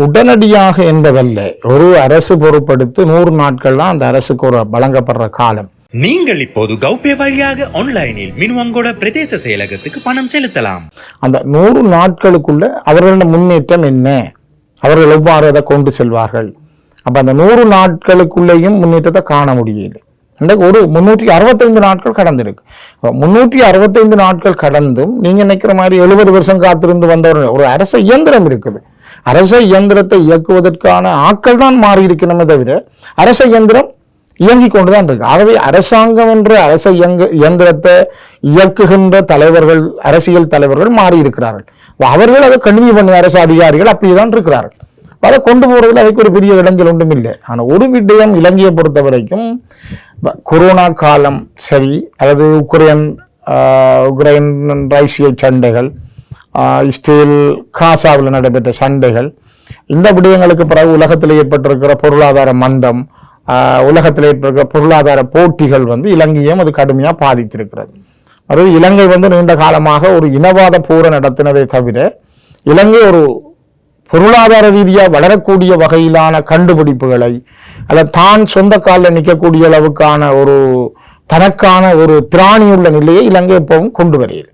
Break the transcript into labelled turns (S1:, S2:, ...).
S1: உடனடியாக என்பதல்ல. ஒரு அரசு பொறுப்படுத்து நூறு நாட்கள் தான் அந்த அரசுக்கு ஒரு வழங்கப்படுற காலம்.
S2: நீங்கள் இப்போது கௌபே வழியாக ஆன்லைனில் மினுவங்கோட பிரதேச செயலகத்துக்கு பணம் செலுத்தலாம்.
S1: அந்த நூறு நாட்களுக்குள்ள அவர்களோட முன்னேற்றம் என்ன? அவர்கள் எவ்வாறு அதை கொண்டு செல்வார்கள்? அப்ப அந்த நூறு நாட்களுக்குள்ளேயும் முன்னேற்றத்தை காண முடியல. இன்றைக்கு ஒரு முன்னூற்றி அறுபத்தைந்து நாட்கள் கடந்திருக்கு. முன்னூற்றி அறுபத்தைந்து நாட்கள் கடந்தும் நீங்க நினைக்கிற மாதிரி எழுபது வருஷம் காத்திருந்து வந்த ஒரு அரச இயந்திரம் இருக்குது. அரச இயந்திரத்தை இயக்குவதற்கான ஆக்கள் தான் மாறி இருக்கணுமே தவிர அரச இயந்திரம் இயங்கிக் கொண்டுதான் இருக்கு. ஆகவே அரசாங்கம் என்ற அரச இயங்க இயந்திரத்தை இயக்குகின்ற தலைவர்கள் அரசியல் தலைவர்கள் மாறி இருக்கிறார்கள் அவர்கள் அதை கண்டினியூ பண்ண அரசு அதிகாரிகள் அப்படியே தான் இருக்கிறார்கள் அதை கொண்டு போறதுல அவைக்கு ஒரு பெரிய இடைஞ்சல் ஒன்றும் இல்லை. ஆனால் ஒரு விடயம் இலங்கையை பொறுத்த வரைக்கும் கொரோனா காலம் சரி அல்லது உக்ரைன் ஆஹ், உக்ரைன் ரைசிய சண்டைகள் இஸ்ரேல் காசாவில் நடைபெற்ற சண்டைகள். இந்த விடயங்களுக்கு பிறகு உலகத்தில் ஏற்பட்டிருக்கிற பொருளாதார மந்தம் உலகத்தில் ஏற்பட்டிருக்கிற பொருளாதார போட்டிகள் வந்து இலங்கையும் அது கடுமையாக பாதித்திருக்கிறது. அது இலங்கை வந்து நீண்ட காலமாக ஒரு இனவாத போரை நடத்தினதை தவிர இலங்கை ஒரு பொருளாதார ரீதியாக வளரக்கூடிய வகையிலான கண்டுபிடிப்புகளை அல்ல தான் சொந்த காலில் நிற்கக்கூடிய அளவுக்கான ஒரு தனக்கான ஒரு திராணியுள்ள நிலையை இலங்கை எப்பவும் கொண்டு வரையில்